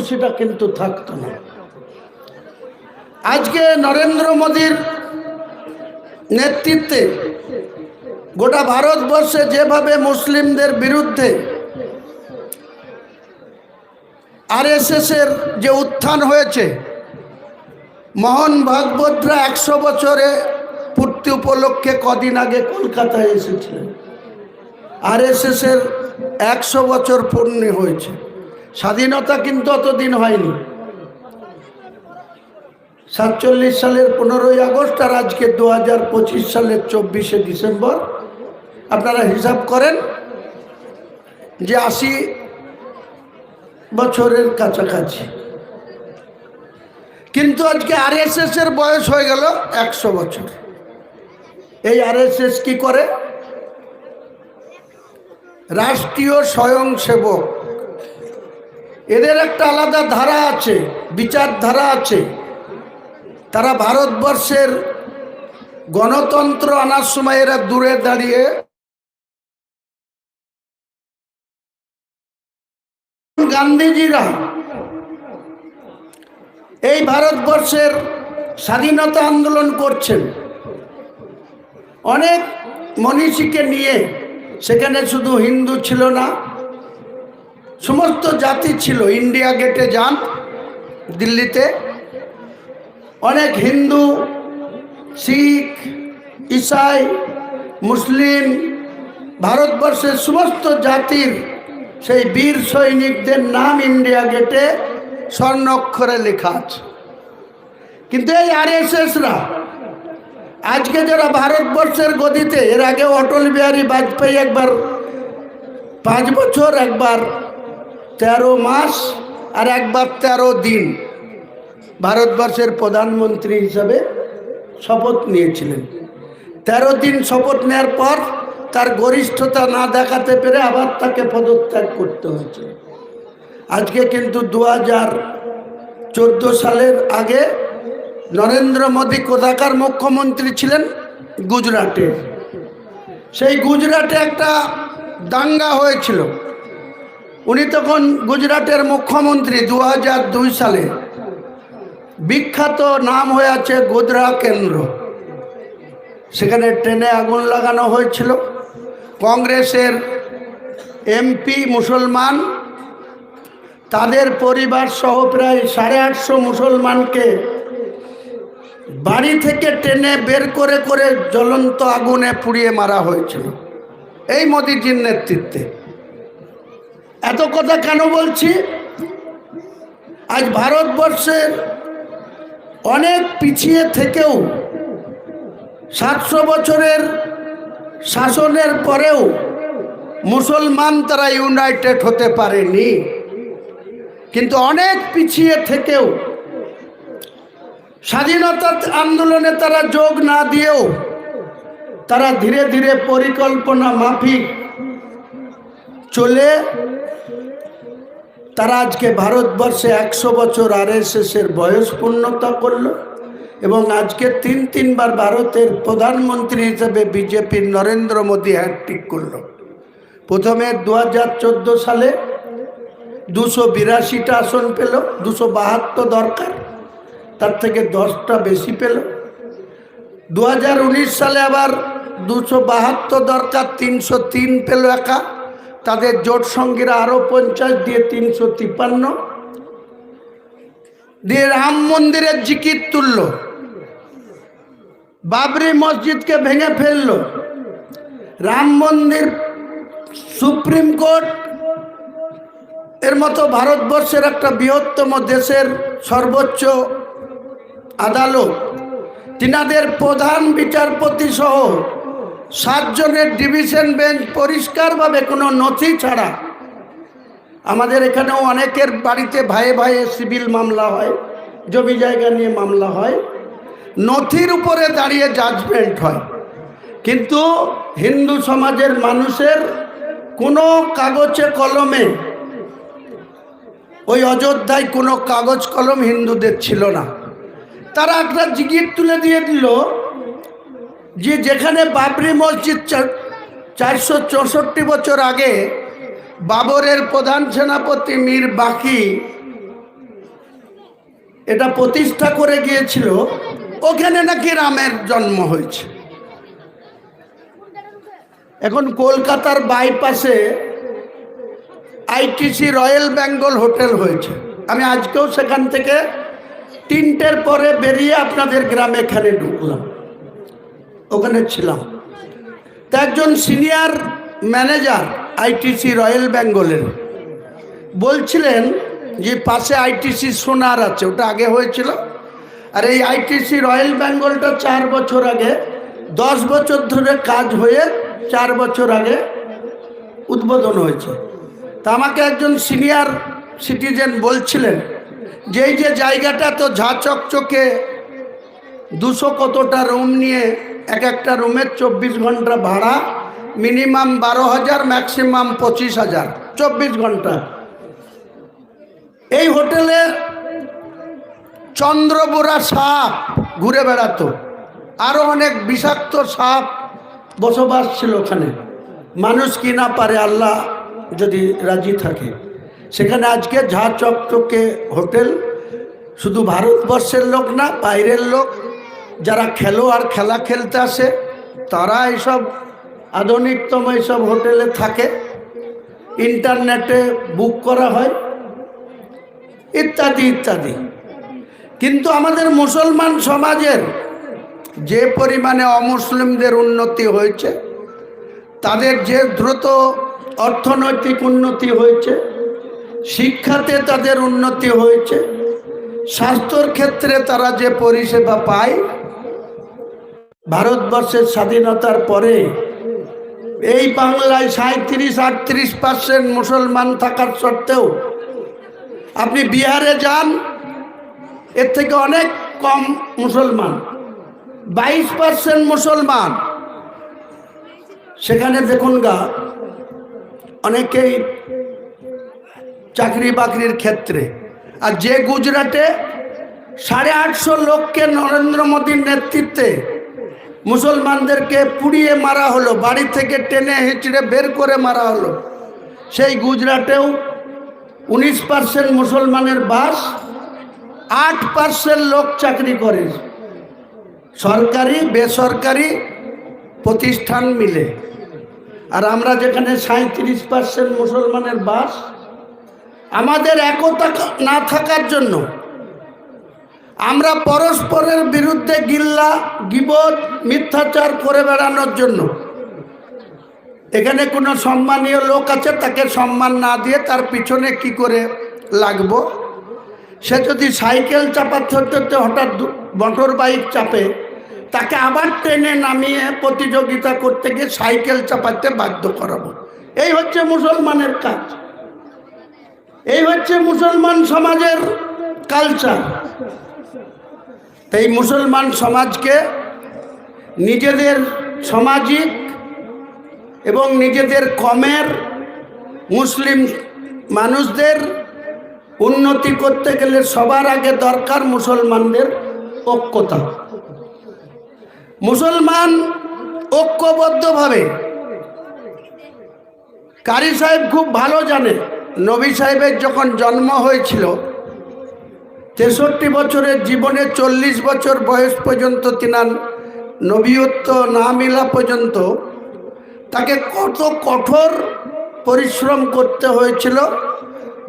খুশিটা কিন্তু থাকতো না। আজকে নরেন্দ্র মোদীর নেতৃত্বে গোটা ভারতবর্ষে যেভাবে মুসলিমদের বিরুদ্ধে আরএসএসের যে উত্থান হয়েছে, মোহন ভাগবতরা একশো বছরে পূর্তি উপলক্ষে কদিন আগে কলকাতায় এসেছিলেন। আরএসএসের একশো বছর পূর্ণ হয়েছে। স্বাধীনতা কিন্তু অতদিন হয়নি। সাতচল্লিশ সালের পনেরোই আগস্ট আর আজকে দু হাজার পঁচিশ সালের চব্বিশে ডিসেম্বর, আপনারা হিসাব করেন যে আশি বছরের কাছাকাছি। কিন্তু আজকে আরএসএস এর বয়স হয়ে গেল একশো বছর। এই আরএসএস কি করে? রাষ্ট্রীয় স্বয়ংসেবক এদের একটা আলাদা ধারা আছে, বিচারধারা আছে। তারা ভারতবর্ষের গণতন্ত্র আনার সময় এরা দূরে দাঁড়িয়ে গান্ধীজিরা এই ভারতবর্ষের স্বাধীনতা আন্দোলন করছেন। অনেক মনীষীকে নিয়ে সেখানে শুধু হিন্দু ছিল না সমস্ত জাতি ছিল। ইন্ডিয়া গেটে যান, দিল্লিতে। অনেক হিন্দু, শিখ, ইসাই, মুসলিম, ভারতবর্ষের সমস্ত জাতির সেই বীর সৈনিকদের নাম ইন্ডিয়া গেটে স্বর্ণ অক্ষরে লেখা আছে। কিন্তু এই আরএসএসরা আজকে যারা ভারতবর্ষের গদিতে, এর আগে অটল বিহারী বাজপেয়ী একবার পাঁচ বছর একবার তেরো মাস আর একবার তেরো দিন। ভারতবর্ষের প্রধানমন্ত্রী হিসাবে শপথ নিয়েছিলেন। তেরো দিন শপথ নেওয়ার পর তার গরিষ্ঠতা না দেখাতে পেরে আবার তাকে পদত্যাগ করতে হয়েছে আজকে কিন্তু দু হাজার চোদ্দ সালের আগে নরেন্দ্র মোদী কোথাকার মুখ্যমন্ত্রী ছিলেন? গুজরাটের। সেই গুজরাটে একটা দাঙ্গা হয়েছিল। উনি তখন গুজরাটের মুখ্যমন্ত্রী দু দুই সালে। বিখ্যাত নাম হয়ে আছে গোদরা কেন্দ্র। সেখানে ট্রেনে আগুন লাগানো হয়েছিল। কংগ্রেসের এমপি মুসলমান, তাদের পরিবার সহ প্রায় সাড়ে আটশো মুসলমানকে বাড়ি থেকে টেনে বের করে করে জ্বলন্ত আগুনে পুড়িয়ে মারা হয়েছিল। এই মোদিজির নেতৃত্বে। এত কথা কেন বলছি? আজ ভারতবর্ষের অনেক পিছিয়ে থেকেও সাতশো বছরের শাসনের পরেও মুসলমান তারা ইউনাইটেড হতে পারেনি। কিন্তু অনেক পিছিয়ে থেকেও স্বাধীনতা আন্দোলনে তারা যোগ না দিয়েও তারা ধীরে ধীরে পরিকল্পনা মাফিক চলে তারা আজকে ভারতবর্ষে একশো বছর আর এর বয়স পূর্ণতা করল এবং আজকে তিন তিনবার ভারতের প্রধানমন্ত্রী হিসেবে বিজেপির নরেন্দ্র মোদী হ্যাট্রিক করল। প্রথমে দু হাজার চোদ্দ সালে দুশো বিরাশিটা আসন পেল, দুশো বাহাত্তর দরকার, তার থেকে দশটা বেশি পেল। দু হাজার উনিশ সালে আবার দুশো বাহাত্তর দরকার, তিনশো তিন পেল একা। তাদের জোট সঙ্গীরা আরও পঞ্চাশ দিয়ে তিনশো তিপ্পান্ন। দিয়ে রাম মন্দিরের জিকির তুলল। বাবরি মসজিদকে ভেঙে ফেলল। রাম মন্দির সুপ্রিম কোর্ট, এর মতো ভারতবর্ষের একটা বৃহত্তম দেশের সর্বোচ্চ আদালত। তিনাদের প্রধান বিচারপতি সহ সাতজনের ডিভিশন বেঞ্চ পরিষ্কারভাবে কোনো নথি ছাড়া। আমাদের এখানেও অনেকের বাড়িতে ভাইয়ে ভাইয়ে সিভিল মামলা হয়, জমি জায়গা নিয়ে মামলা হয়। নথির উপরে দাঁড়িয়ে জাজমেন্ট হয়। কিন্তু হিন্দু সমাজের মানুষের কোনো কাগজে কলমে, ওই অযোধ্যায় কোনো কাগজ কলম হিন্দুদের ছিল না। তারা একটা জিগির তুলে দিয়ে দিল যে যেখানে বাবরি মসজিদ চারশো চৌষট্টি বছর আগে বাবরের প্রধান সেনাপতি মীর বাকি এটা প্রতিষ্ঠা করে গিয়েছিল, ওখানে নাকি রামের জন্ম হয়েছে। এখন কলকাতার বাইপাসে আইটিসি রয়্যাল বেঙ্গল হোটেল হয়েছে। আমি আজকেও সেখান থেকে তিনটের পরে বেরিয়ে আপনাদের গ্রামে এখানে ঢুকলাম। ওখানে ছিলাম। তা একজন সিনিয়র ম্যানেজার আইটিসি রয়্যাল বেঙ্গলের। বলছিলেন যে পাশে আইটিসি সোনার আছে, ওটা আগে হয়েছিল। আর এই আইটিসি রয়্যাল বেঙ্গলটা চার বছর আগে, দশ বছর ধরে কাজ হয়ে চার বছর আগে উদ্বোধন হয়েছে। তা আমাকে একজন সিনিয়র সিটিজেন বলছিলেন যে যে জায়গাটা তো ঝা চকচকে দুশো কতটা রুম নিয়ে এক একটা রুমের চব্বিশ ঘণ্টা ভাড়া, মিনিমাম বারো হাজার ম্যাক্সিমাম পঁচিশ হাজার। চব্বিশ ঘণ্টা। এই হোটেলে চন্দ্রবোরা সাপ ঘুরে বেড়াতো। আরও অনেক বিষাক্ত সাপ বসবাস ছিল ওখানে। মানুষ কি না পারে আল্লাহ যদি রাজি থাকে। সেখানে আজকে ঝা চকচকে হোটেল। শুধু ভারতবর্ষের লোক না, বাইরের লোক যারা খেলো আর খেলা খেলতে আসে, তারা এইসব আধুনিকতম এইসব হোটেলে থাকে। ইন্টারনেটে বুক করা হয়। ইত্যাদি ইত্যাদি। কিন্তু আমাদের মুসলমান সমাজের যে পরিমাণে অমুসলিমদের উন্নতি হয়েছে, তাদের যে দ্রুত অর্থনৈতিক উন্নতি হয়েছে, শিক্ষাতে তাদের উন্নতি হয়েছে, স্বাস্থ্যর ক্ষেত্রে তারা যে পরিষেবা পায় ভারতবর্ষের স্বাধীনতার পরে এই বাংলায় সাঁত্রিশ আটত্রিশ পার্সেন্ট মুসলমান থাকার সত্ত্বেও আপনি বিহারে যান, এর থেকে অনেক কম মুসলমান। বাইশ পার্সেন্ট মুসলমান। সেখানে দেখুন গা, অনেকেই চাকরি বাকরির ক্ষেত্রে। আর যে গুজরাটে সাড়ে আটশো লোককে নরেন্দ্র মোদীর নেতৃত্বে মুসলমানদেরকে পুড়িয়ে মারা হলো, বাড়ি থেকে টেনে হেঁচড়ে বের করে মারা হলো। সেই গুজরাটেও উনিশ পার্সেন্ট মুসলমানের বাস, আট পার্সেন্ট লোক চাকরি করে। সরকারি, বেসরকারি প্রতিষ্ঠান মিলে। আর আমরা যেখানে সাঁত্রিশ পার্সেন্ট মুসলমানের বাস, আমাদের একতা না থাকার জন্য আমরা পরস্পরের বিরুদ্ধে গিল্লা গিবত মিথ্যাচার করে বেড়ানোর জন্য। এখানে কোনো সম্মানীয় লোক আছে, তাকে সম্মান না দিয়ে তার পিছনে কি করে লাগবো? সে যদি সাইকেল চাপাতে হতে হঠাৎ মোটর বাইক চাপে, তাকে আবার ট্রেনে নামিয়ে প্রতিযোগিতা করতে গিয়ে সাইকেল চাপাতে বাধ্য করাবো। এই হচ্ছে মুসলমানের কাজ। এই হচ্ছে মুসলমান সমাজের কালচার। এই মুসলমান সমাজকে নিজেদের সামাজিক এবং নিজেদের কমের মুসলিম মানুষদের উন্নতি করতে গেলে সবার আগে দরকার মুসলমানদের ঐক্যতা। মুসলমান ঐক্যবদ্ধভাবে কারি সাহেব খুব ভালো জানে, নবী সাহেবের যখন জন্ম হয়েছিল তেষট্টি বছরের জীবনে চল্লিশ বছর বয়স পর্যন্ত তিনার নবীয়ত্ব না মিলা পর্যন্ত তাকে কত কঠোর পরিশ্রম করতে হয়েছিল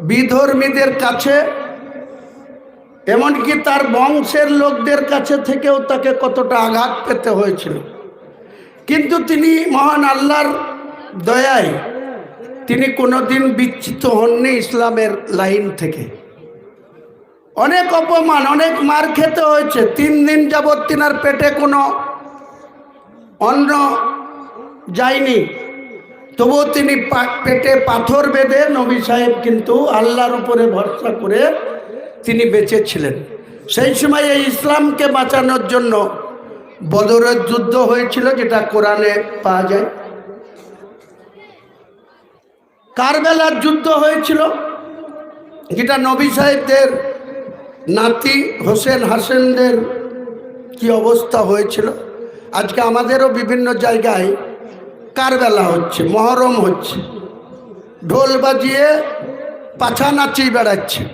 বিধর্মীদের কাছে, এমনকি তার বংশের লোকদের কাছে থেকেও তাকে কতটা আঘাত পেতে হয়েছিল। কিন্তু তিনি মহান আল্লাহর দয়ায় তিনি কোনোদিন বিচ্ছিত হননি ইসলামের লাইন থেকে। অনেক অপমান, অনেক মার খেতে হয়েছে। তিন দিন যাবৎ তিনার পেটে কোনো অন্ন যায়নি। তবুও তিনি পেটে পাথর বেঁধে নবী সাহেব কিন্তু আল্লাহর উপরে ভরসা করে তিনি বেঁচে ছিলেন সেই সময় এই ইসলামকে বাঁচানোর জন্য বদরের যুদ্ধ হয়েছিল, যেটা কোরআনে পাওয়া যায়। কারবেলার যুদ্ধ হয়েছিল, যেটা নবী সাহেবদের নাতি হোসেন হাসেনদের কি অবস্থা হয়েছিল? আজকে আমাদেরও বিভিন্ন জায়গায় কারবেলা হচ্ছে, মহরম হচ্ছে। ঢোল বাজিয়ে পাছা নাচিয়ে বেড়াচ্ছে।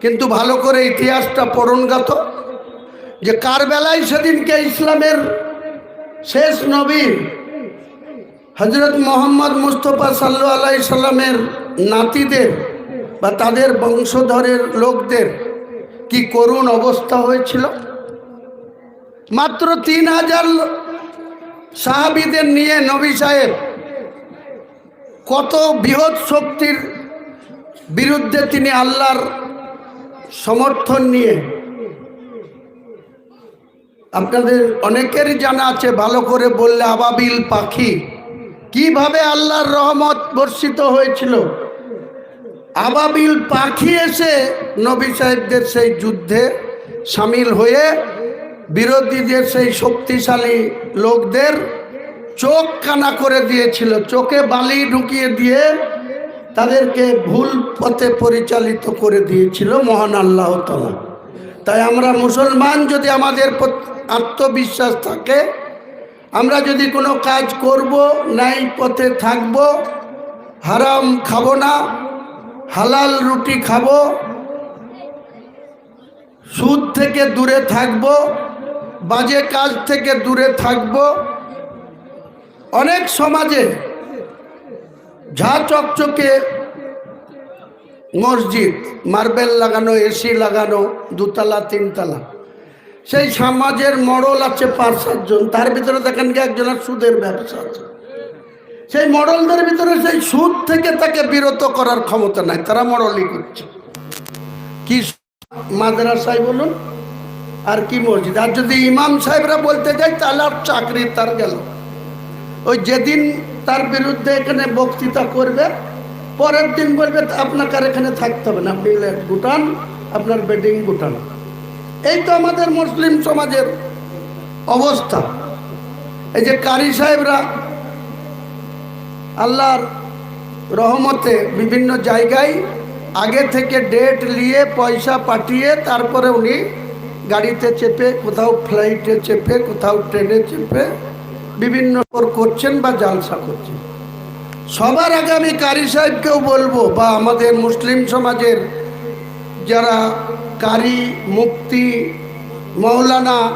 কিন্তু ভালো করে ইতিহাসটা পড়ুন গাত যে কার বেলায় সেদিনকে ইসলামের শেষ নবী হজরত মোহাম্মদ মুস্তফা সাল্লু আলাই সাল্লামের নাতিদের বা তাদের বংশধরের লোকদের কি করুণ অবস্থা হয়েছিল? মাত্র তিন হাজার সাহাবিদের নিয়ে নবী সাহেব কত বৃহৎ শক্তির বিরুদ্ধে তিনি আল্লাহর সমর্থন নিয়ে। আপনাদের অনেকেরই জানা আছে, ভালো করে বললে আবাবিল পাখি। কীভাবে আল্লাহর রহমত বর্ষিত হয়েছিল? আবাবিল পাখি এসে নবী সাহেবদের সেই যুদ্ধে সামিল হয়ে বিরোধীদের সেই শক্তিশালী লোকদের চোখ কানা করে দিয়েছিল। চোখে বালি ঢুকিয়ে দিয়ে তাদেরকে ভুল পথে পরিচালিত করে দিয়েছিল মহান আল্লাহ তালা। তাই আমরা মুসলমান যদি আমাদের আত্মবিশ্বাস থাকে, আমরা যদি কোনো কাজ করব, নাই পথে থাকব, হারাম খাব না হালাল রুটি খাব, সুদ থেকে দূরে থাকব, বাজে কাজ থেকে দূরে থাকব। অনেক সমাজে ঝা চকচকে মসজিদ, মার্বেল লাগানো, এসি লাগানো, দুতলা, তিনতলা। সেই সমাজের মডল আছে পাঁচ সাতজন তার ভিতরে দেখেন কি একজনের সুদের ব্যবসা আছে। সেই মডলদের ভিতরে সেই সুদ থেকে তাকে বিরত করার ক্ষমতা নাই। তারা মডলই করছে। কি মাদ্রাসায় বলুন? আর কি মসজিদ? আর যদি ইমাম সাহেবরা বলতে যাই তাহলে আর চাকরি তার গেল। ওই যেদিন তার বিরুদ্ধে এখানে বক্তৃতা করবে, পরের দিন বলবে, আপনাকে আর এখানে থাকতে হবে না। আপনি গুটান, আপনার বেডিং গুটান। এই তো আমাদের মুসলিম সমাজের অবস্থা। এই যে কারি সাহেবরা আল্লাহর রহমতে বিভিন্ন জায়গায় আগে থেকে ডেট নিয়ে পয়সা পাঠিয়ে তারপরে উনি গাড়িতে চেপে কোথাও ফ্লাইটে চেপে, কোথাও ট্রেনে চেপে বিভিন্ন করছেন বা জালসা করছেন। সবার আগে আমি কারি সাহেবকেও বলব বা আমাদের মুসলিম সমাজের যারা কারি মুক্তি মৌলানা,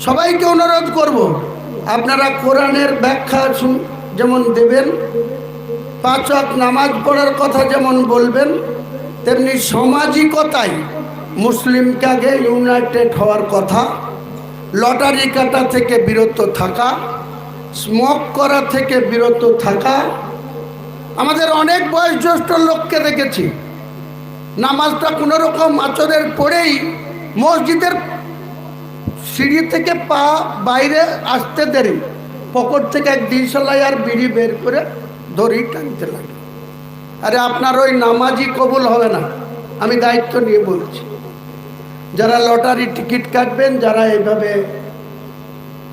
সবাইকে অনুরোধ করব, আপনারা কোরআনের ব্যাখ্যা শুন- যেমন দেবেন, পাঁচ নামাজ পড়ার কথা যেমন বলবেন, তেমনি সামাজিকতায় মুসলিমকে আগে ইউনাইটেড হওয়ার কথা লটারি কাটা থেকে বিরত থাকা স্মোক করা থেকে বিরত থাকা। আমাদের অনেক বয়োজ্যেষ্ঠ লোককে দেখেছি, নামাজটা কোনো রকম আচরের পরেই মসজিদের সিঁড়ি থেকে পা বাইরে আসতে দেরি। পকেট থেকে এক দিশলাই আর বিড়ি বের করে দড়ি টানতে লাগে। আরে আপনার ওই নামাজই কবুল হবে না। আমি দায়িত্ব নিয়ে বলছি। যারা লটারি টিকিট কাটবেন, যারা এইভাবে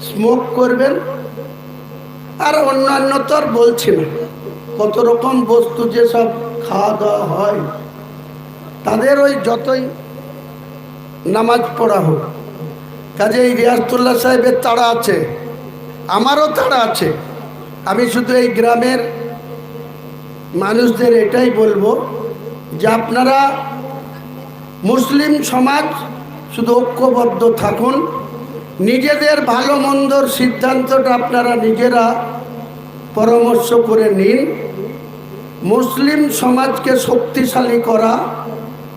স্মোক করবেন, আর অন্যান্য তো আর বলছি না। কত রকম বস্তু যেসব খাওয়া দাওয়া হয়, তাদের ওই যতই নামাজ পড়া হোক। কাজে এই রিয়াজতুল্লাহ সাহেবের তাড়া আছে। আমারও তাড়া আছে। আমি শুধু এই গ্রামের মানুষদের এটাই বলব যে আপনারা মুসলিম সমাজ শুধু ঐক্যবদ্ধ থাকুন। নিজেদের ভালো মন্দর সিদ্ধান্তটা আপনারা নিজেরা পরামর্শ করে নিন। মুসলিম সমাজকে শক্তিশালী করা,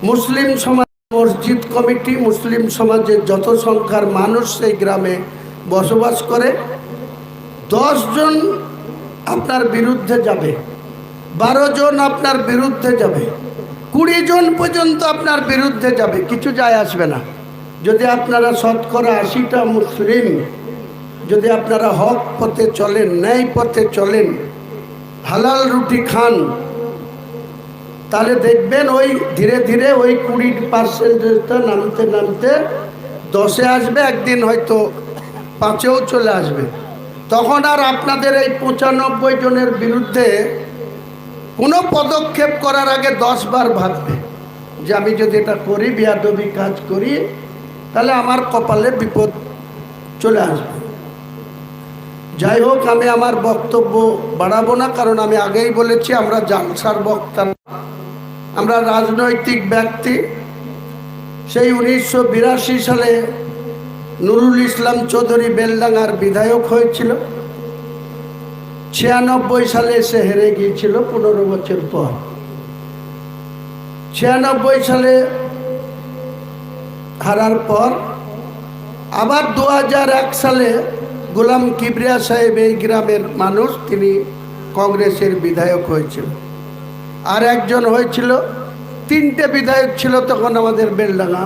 মুসলিম সমাজ মসজিদ কমিটি মুসলিম সমাজের যত সংখ্যার মানুষ সেই গ্রামে বসবাস করে জন আপনার বিরুদ্ধে যাবে বারো জন আপনার বিরুদ্ধে যাবে কুড়ি জন পর্যন্ত আপনার বিরুদ্ধে যাবে, কিছু যায় আসবে না। যদি আপনারা শতকরা আশিটা মুসলিম, যদি আপনারা হক পথে চলেন, ন্যায় পথে চলেন, হালাল রুটি খান, তাহলে দেখবেন ওই ধীরে ধীরে ওই কুড়ি পার্সেন্টেজটা নামতে নামতে দশে আসবে, একদিন হয়তো পাঁচেও চলে আসবে। তখন আর আপনাদের এই পঁচানব্বই জনের বিরুদ্ধে কোনো পদক্ষেপ করার আগে দশ বার ভাববে যে আমি যদি এটা করি, বিয়াদবি কাজ করি, তাহলে আমার কপালে বিপদ চলে আসবে। যাই হোক, আমি আমার বক্তব্য বাড়াবো না, কারণ আমি আগেই বলেছি আমরা জালসার বক্তা আমরা রাজনৈতিক ব্যক্তি। সেই উনিশশো বিরাশি সালে নুরুল ইসলাম চৌধুরী বেলডাঙ্গার বিধায়ক হয়েছিল। ছিয়ানব্বই সালে সে হেরে গিয়েছিল পনেরো বছর পর। ছিয়ানব্বই সালে হারার পর আবার দু সালে গোলাম কিবরিয়া সাহেব এই গ্রামের মানুষ, তিনি কংগ্রেসের বিধায়ক হয়েছিল। আর একজন হয়েছিল, তিনটে বিধায়ক ছিল তখন আমাদের বেলডাঙ্গা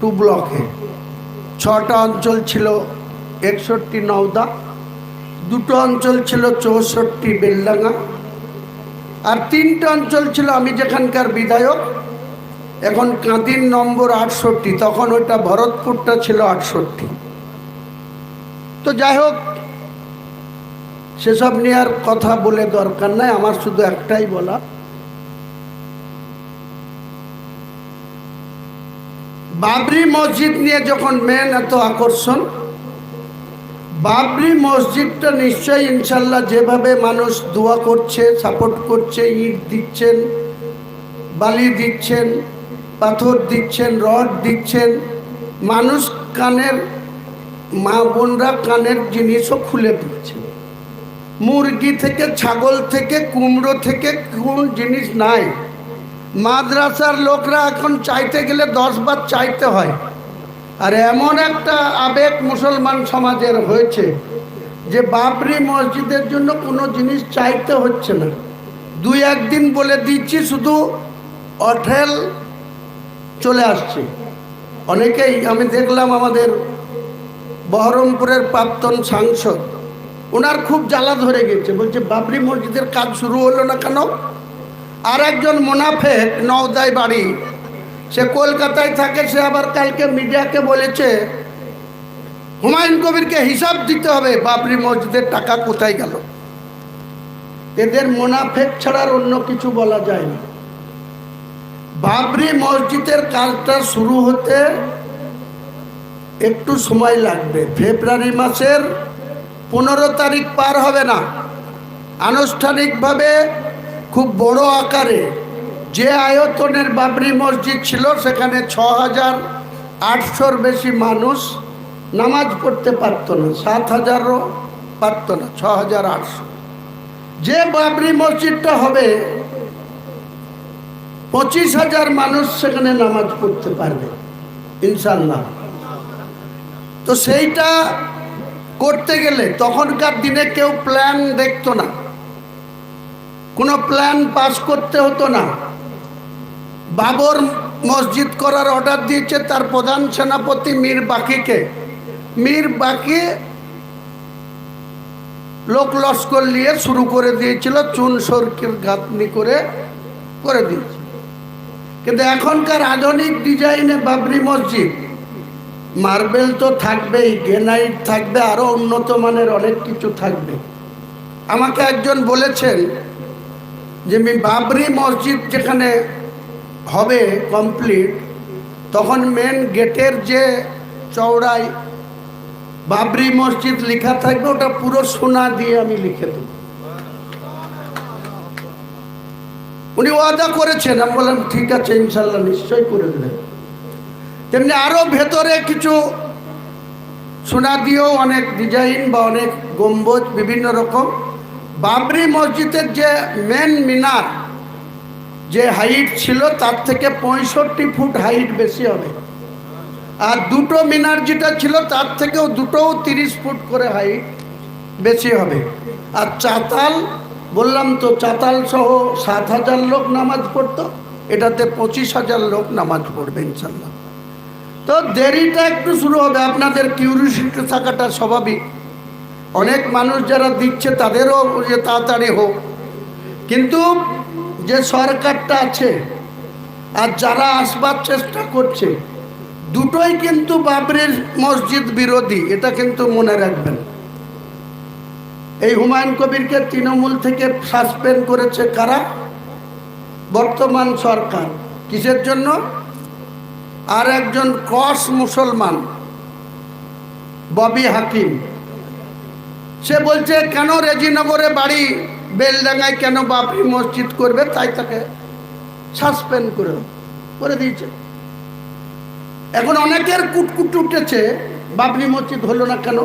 টু ব্লকে। ছটা অঞ্চল ছিল একষট্টি নওদা, দুটো অঞ্চল ছিল চৌষট্টি বেলডাঙ্গা, আর তিনটে অঞ্চল ছিল আমি যেখানকার বিধায়ক, এখন কাঁদির নম্বর আটষট্টি, তখন ওইটা ভরতপুরটা ছিল আটষট্টি। তো যাই হোক, সেসব নিয়ে আর কথা বলে দরকার নাই, আমার শুধু একটাই বলা বাবরি মসজিদ নিয়ে যখন মেন এত আকর্ষণ, বাবরি মসজিদটা নিশ্চয়ই ইনশাল্লাহ যেভাবে মানুষ দোয়া করছে সাপোর্ট করছে, ইট দিচ্ছেন, বালি দিচ্ছেন, পাথর দিচ্ছেন, রড দিচ্ছেন, মানুষ কানের, মা বোনরা কানের জিনিসও খুলে দিচ্ছে মুরগি থেকে ছাগল থেকে কুমড়ো থেকে কোন জিনিস নাই। মাদ্রাসার লোকরা এখন চাইতে গেলে দশ বার চাইতে হয়। আর এমন একটা আবেগ মুসলমান সমাজের হয়েছে যে বাবরি মসজিদের জন্য কোনো জিনিস চাইতে হচ্ছে না। দুই একদিন বলে দিচ্ছি, শুধু অঠেল চলে আসছে। অনেকেই, আমি দেখলাম আমাদের বহরমপুরের প্রাক্তন সাংসদ ওনার খুব জ্বালা ধরে গেছে। বলছে, বাবরি মসজিদের কাজ শুরু হলো না কেন? আর একজন মোনাফেক নওদায় বাড়ি। সে কলকাতায় থাকে, সে আবার কালকে মিডিয়াকে বলেছে, হুমায়ুন কবিরকে হিসাব দিতে হবে, বাবরি মসজিদের টাকা কোথায় গেল? এদের মোনাফেক ছাড়ার অন্য কিছু বলা যায় না। বাবরি মসজিদের কাজটা শুরু হতে একটু সময় লাগবে। ফেব্রুয়ারি মাসের পনেরো তারিখ পার হবে না। আনুষ্ঠানিকভাবে খুব বড় আকারে যে আয়তনের বাবরি মসজিদ ছিল, সেখানে ছ হাজার আটশোর বেশি মানুষ নামাজ পড়তে পারত না সাত হাজারও পারত না ছ হাজার আটশো। যে বাবরি মসজিদটা হবে, পঁচিশ হাজার মানুষ সেখানে নামাজ পড়তে পারবে ইনশাল্লাহ তো সেইটা করতে গেলে তখনকার দিনে কেউ প্ল্যান দেখতো না। কোনো প্ল্যান পাস করতে হতো না। বাবর মসজিদ করার অর্ডার দিয়েছে তার প্রধান সেনাপতি মীর বাকিকে। মীর বাকি লোক লস্কর নিয়ে শুরু করে দিয়েছিল, চুন সরকির গাঁথনি করে করে দিয়েছে কিন্তু এখনকার আধুনিক ডিজাইনে বাবরি মসজিদ, মার্বেল তো থাকবেই, গ্রেনাইট থাকবে আরও উন্নত মানের অনেক কিছু থাকবে। আমাকে একজন বলেছেন যে বাবরি মসজিদ যেখানে হবে কমপ্লিট তখন মেন গেটের যে চওড়াই বাবরি মসজিদ লেখা থাকবে, ওটা পুরো সোনা দিয়ে আমি লিখে দেব। উনি ওয়াদা করেছেন, আমি বললাম, ঠিক আছে ইনশাল্লাহ নিশ্চয়ই করে দেবেন। তেমনি আরও ভেতরে কিছু সোনা দিয়েও অনেক ডিজাইন বা অনেক গম্বুজ বিভিন্ন রকম বাবরি মসজিদের যে মেন মিনার, যে হাইট ছিল তার থেকে পঁয়ষট্টি ফুট হাইট বেশি হবে। আর দুটো মিনার যেটা ছিল তার থেকেও দুটোও তিরিশ ফুট করে হাইট বেশি হবে। আর চাতাল, বললাম তো চাতাল সহ সাত হাজার লোক নামাজ পড়তো, এটাতে পঁচিশ হাজার লোক নামাজ পড়বে ইনশাল্লাহ। তো দেরিটা একটু শুরু হবে, আপনাদের কিউরিসিটি থাকাটা স্বাভাবিক। অনেক মানুষ যারা দিচ্ছে তাদেরও যে তাড়াতাড়ি হোক। কিন্তু যে সরকারটা আছে আর যারা আসবার চেষ্টা করছে, দুটোই কিন্তু বাবরির মসজিদ বিরোধী, এটা কিন্তু মনে রাখবেন। এই হুমায়ুন কবিরকে তৃণমূল থেকে সাসপেন্ড করেছে কারা? বর্তমান সরকার। কিসের জন্য? আর একজন ক্রস মুসলমান, ববি হাকিম। সে বলছে, কেন রেজিনগরে বাড়ি? বেলডাঙ্গায় কেন বাবরি মসজিদ করবে? তাই তাকে সাসপেন্ড করে করে দিয়েছে। এখন অনেকের কুটকুট উঠেছে বাবরি মসজিদ হলো না কেন?